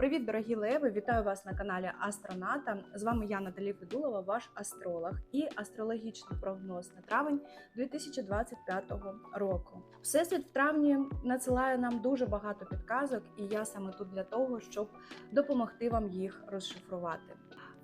Привіт, дорогі леви! Вітаю вас на каналі Астроната. З вами я Наталі Федулова, ваш астролог, і астрологічний прогноз на травень 2025 року. Всесвіт в травні надсилає нам дуже багато підказок, і я саме тут для того, щоб допомогти вам їх розшифрувати.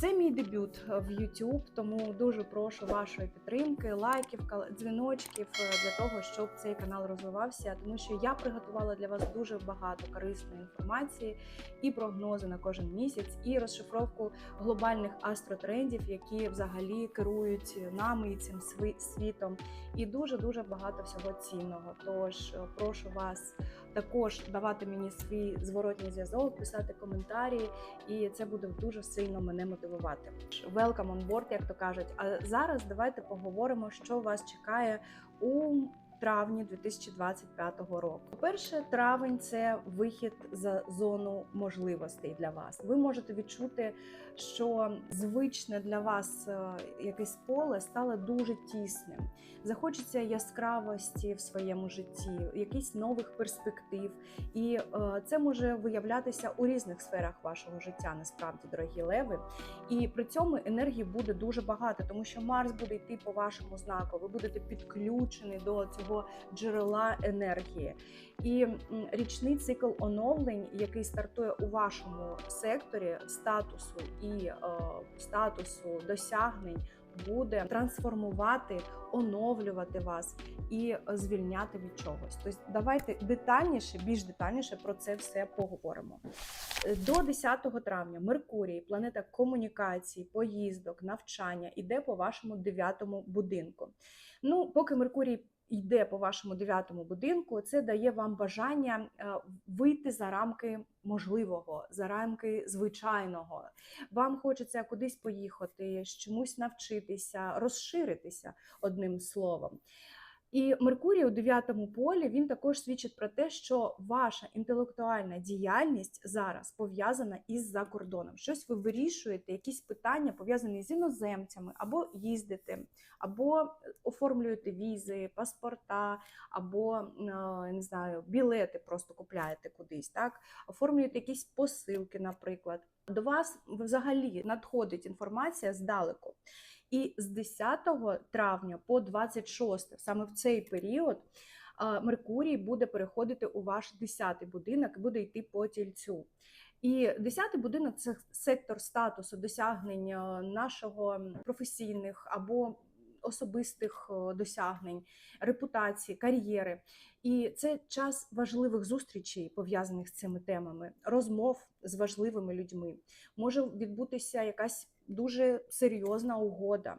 Це мій дебют в YouTube, тому дуже прошу вашої підтримки, лайків, дзвіночків е, для того, щоб цей канал розвивався, тому що я приготувала для вас дуже багато корисної інформації і прогнози на кожен місяць, і розшифровку глобальних астротрендів, які взагалі керують нами і цим світом, і дуже дуже багато всього цінного. Тож е, прошу вас також давати мені свій зворотній зв'язок, писати коментарі, і це буде дуже сильно мене мотивувати. Welcome on board, як то кажуть. А зараз давайте поговоримо, що вас чекає у травні 2025 року. По-перше, травень це вихід за зону можливостей для вас. Ви можете відчути, що звичне для вас е, якесь поле стало дуже тісним. Захочеться яскравості в своєму житті, якихось нових перспектив, і е, це може виявлятися у різних сферах вашого життя, насправді, дорогі леви. І при цьому енергії буде дуже багато, тому що Марс буде йти по вашому знаку. Ви будете підключені до цього джерела енергії. І річний цикл оновлень, який стартує у вашому секторі статусу і е, статусу досягнень. Буде трансформувати, оновлювати вас і звільняти від чогось. Тобто, давайте детальніше, більш детальніше про це все поговоримо. До 10 травня Меркурій, планета комунікацій, поїздок, навчання, іде по вашому дев'ятому будинку. Ну, поки Меркурій йде по вашому дев'ятому будинку, це дає вам бажання е, вийти за рамки можливого, за рамки звичайного. Вам хочеться кудись поїхати, чомусь навчитися, розширитися одним словом. І Меркурій у дев'ятому полі він також свідчить про те, що ваша інтелектуальна діяльність зараз пов'язана із закордоном. Щось ви вирішуєте, якісь питання пов'язані з іноземцями, або їздите, або оформлюєте візи, паспорта, або е, не знаю, білети просто купляєте кудись, так оформлюєте якісь посилки, наприклад. До вас взагалі надходить інформація здалеку. І з 10 травня по 26, саме в цей період, Меркурій буде переходити у ваш 10-й будинок і буде йти по тільцю. І 10-й будинок це сектор статусу, досягнень е, нашого професійних або особистих е, досягнень, репутації, кар'єри. І це час важливих зустрічей, пов'язаних з цими темами, розмов з важливими людьми. Може відбутися якась дуже серйозна угода.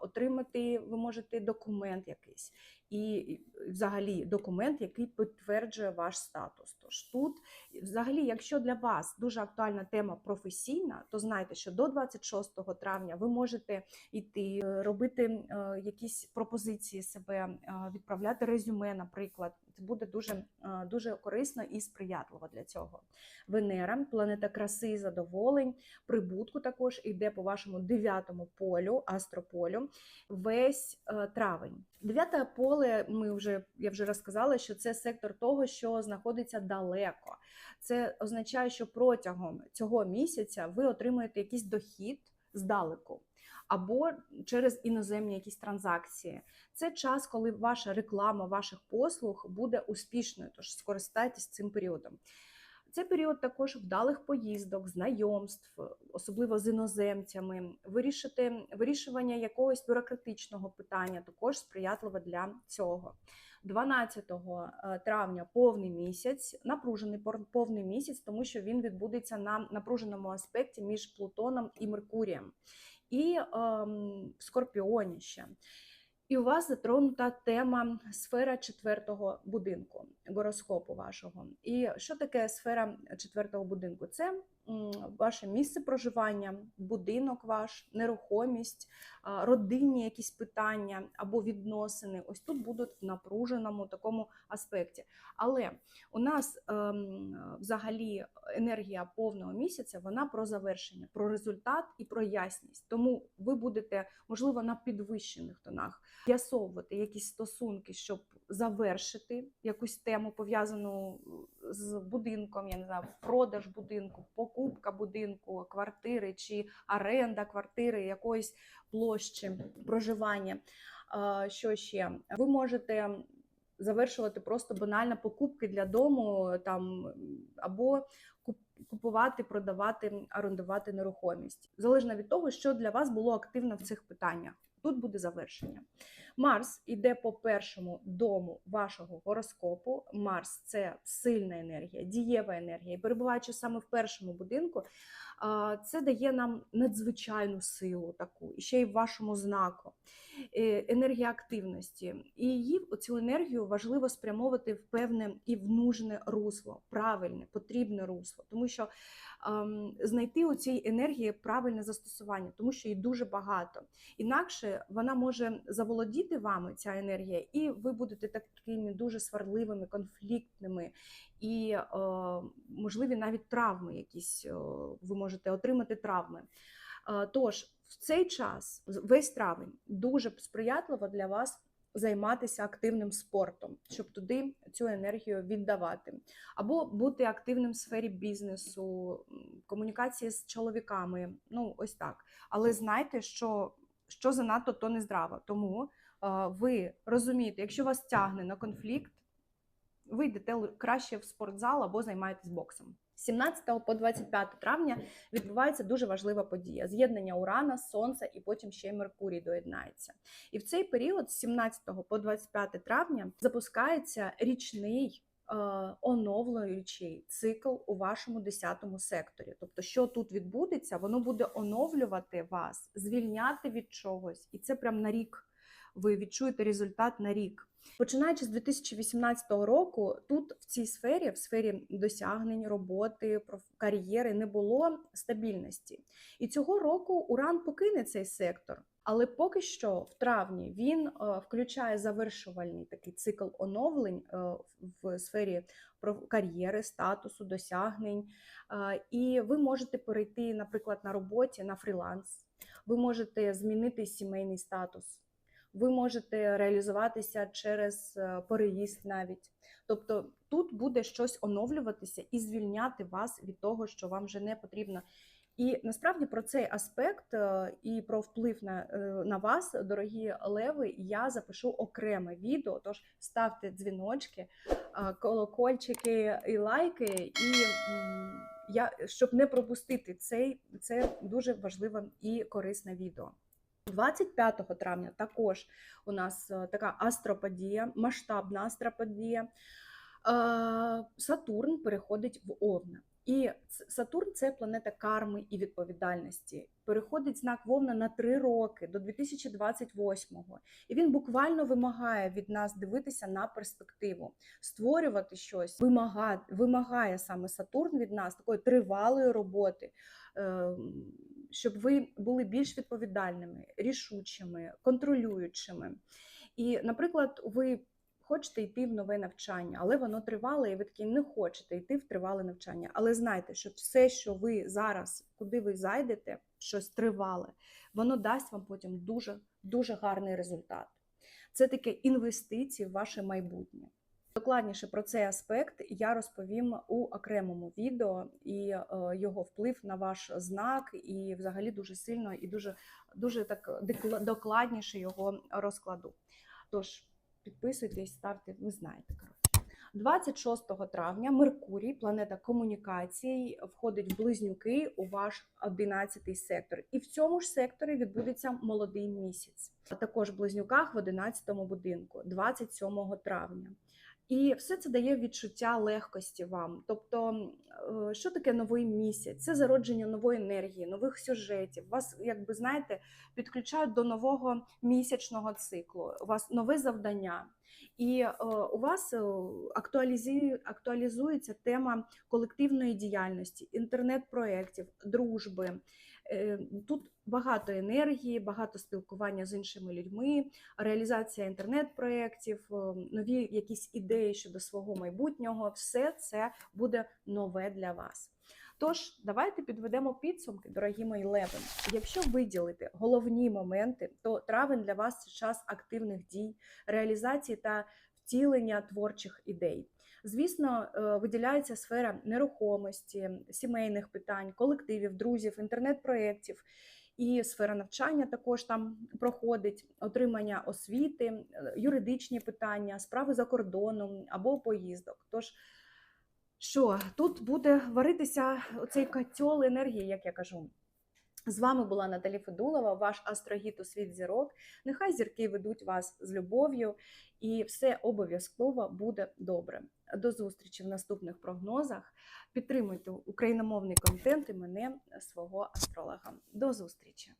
Отримати ви можете документ якийсь, і взагалі документ, який підтверджує ваш статус. Тож тут, взагалі, якщо для вас дуже актуальна тема професійна, то знайте, що до 26 травня ви можете йти, е, робити е, якісь пропозиції себе, е, відправляти резюме, наприклад. Це буде дуже, е, дуже корисно і сприятливо для цього. Венера, планета краси задоволень, прибутку також йде по вашому дев'ятому полю, астрополю, весь е, травень. Дев'яте поле, ми вже я вже розказала, що це сектор того, що знаходиться далеко. Це означає, що протягом цього місяця ви отримуєте якийсь дохід здалеку. Або через іноземні якісь транзакції. Це час, коли ваша реклама ваших послуг буде успішною, тож скористайтесь цим періодом. Це період також вдалих поїздок, знайомств, особливо з іноземцями, вирішити вирішування якогось бюрократичного питання, також сприятливо для цього. 12 е, травня повний місяць, напружений повний місяць, тому що він відбудеться на напруженому аспекті між Плутоном і Меркурієм, і в Скорпіоні ще. І у вас затронута тема сфера четвертого будинку, гороскопу вашого. І що таке сфера четвертого будинку? Це ваше місце проживання, будинок ваш, нерухомість, родинні якісь питання або відносини. Ось тут будуть в напруженому такому аспекті. Але у нас ем, взагалі енергія повного місяця вона про завершення, про результат і про ясність. Тому ви будете, можливо, на підвищених тонах з'ясовувати якісь стосунки, щоб завершити якусь тему пов'язану з будинком, я не знаю, продаж будинку, покупка будинку, квартири чи оренда квартири, якоїсь площі проживання. Що ще? Ви можете завершувати просто банально покупки для дому там або купувати, продавати, орендувати нерухомість. Залежно від того, що для вас було активно в цих питаннях. Тут буде завершення. Марс іде по першому дому вашого гороскопу. Марс це сильна енергія, дієва енергія. І перебуваючи саме в першому будинку, це дає нам надзвичайну силу таку, і ще й в вашому знаку. Е, Енергія активності. І її цю енергію важливо спрямовувати в певне і в нужне русло, правильне, потрібне русло, тому що ем, знайти у цій енергії правильне застосування, тому що її дуже багато. Інакше вона може заволодіти вами, ця енергія, і ви будете такими дуже сварливими, конфліктними, і е, можливі навіть травми якісь е, ви можете отримати травми. Е, Тож в цей час, весь травень, дуже сприятливо для вас займатися активним спортом, щоб туди цю енергію віддавати, або бути активним в сфері бізнесу, комунікації з чоловіками. Ну, ось так. Але знайте, що, що занадто, то не здраво. Тому ви розумієте, якщо вас тягне на конфлікт, ви йдете краще в спортзал або займаєтесь боксом. З 17 по 25 травня відбувається дуже важлива подія: з'єднання Урана, Сонця і потім ще й Меркурій доєднається. І в цей період, з 17 по 25 травня, запускається річний. Оновлюючий цикл у вашому 10 секторі. Тобто, що тут відбудеться, воно буде оновлювати вас, звільняти від чогось, і це прям на рік. Ви відчуєте результат на рік. Починаючи з 2018 року, тут в цій сфері, в сфері досягнень, роботи, кар'єри, не було стабільності. І цього року Уран покине цей сектор. Але поки що, в травні, він е, включає завершувальний такий цикл оновлень е, в сфері кар'єри, статусу, досягнень. Е, І ви можете перейти, наприклад, на роботі на фріланс. Ви можете змінити сімейний статус ви можете реалізуватися через е, переїзд навіть. Тобто тут буде щось оновлюватися і звільняти вас від того, що вам вже не потрібно. І насправді про цей аспект е, і про вплив на, е, на вас, дорогі леви, я запишу окреме відео. Тож ставте дзвіночки, колокольчики і лайки, і я щоб не пропустити цей, це дуже важливе і корисне відео. 25 травня також у нас е, така астроподія, масштабна астроподія. Е, Сатурн переходить в Овна. І Сатурн це планета карми і відповідальності. Переходить знак Вовна на три роки до 2028-го. І він буквально вимагає від нас дивитися на перспективу, створювати щось, вимагає, вимагає саме Сатурн від нас такої тривалої роботи. Щоб ви були більш відповідальними, рішучими, контролюючими. І, наприклад, ви хочете йти в нове навчання, але воно тривале, і ви такі не хочете йти в тривале навчання. Але знайте, що все, що ви зараз, куди ви зайдете, щось тривале, воно дасть вам потім дуже дуже гарний результат. Це таке інвестиції в ваше майбутнє. Докладніше про цей аспект я розповім у окремому відео і е, його вплив на ваш знак, і взагалі дуже сильно і дуже, дуже так докладніше його розкладу. Тож підписуйтесь, ставте, ви знаєте. коротше. 26 травня Меркурій, планета комунікацій, входить в близнюки у ваш 11 сектор. І в цьому ж секторі відбудеться молодий місяць. А також в близнюках в 11 будинку, 27 травня. І все це дає відчуття легкості вам. Тобто, е, що таке новий місяць? Це зародження нової енергії, нових сюжетів. Вас, якби знаєте, підключають до нового місячного циклу. У вас нове завдання. І е, у вас е, актуалізується тема колективної діяльності, інтернет-проєктів, дружби. Е, Тут багато енергії, багато спілкування з іншими людьми, реалізація інтернет-проєктів, е, нові якісь ідеї щодо свого майбутнього. Все це буде нове для вас. Тож, давайте підведемо підсумки, дорогі мої леви. Якщо виділити головні моменти, то травень для вас це час активних дій, реалізації та втілення творчих ідей. Звісно, е, виділяється сфера нерухомості, сімейних питань, колективів, друзів, інтернет-проєктів. І сфера навчання також там проходить отримання освіти, е, юридичні питання, справи за кордоном або поїздок. Тож, що тут буде варитися оцей котел енергії, як я кажу. З вами була Наталі Федулова, ваш астрогіт у світ зірок. Нехай зірки ведуть вас з любов'ю, і все обов'язково буде добре. До зустрічі в наступних прогнозах. Підтримуйте україномовний контент і мене свого астролога. До зустрічі!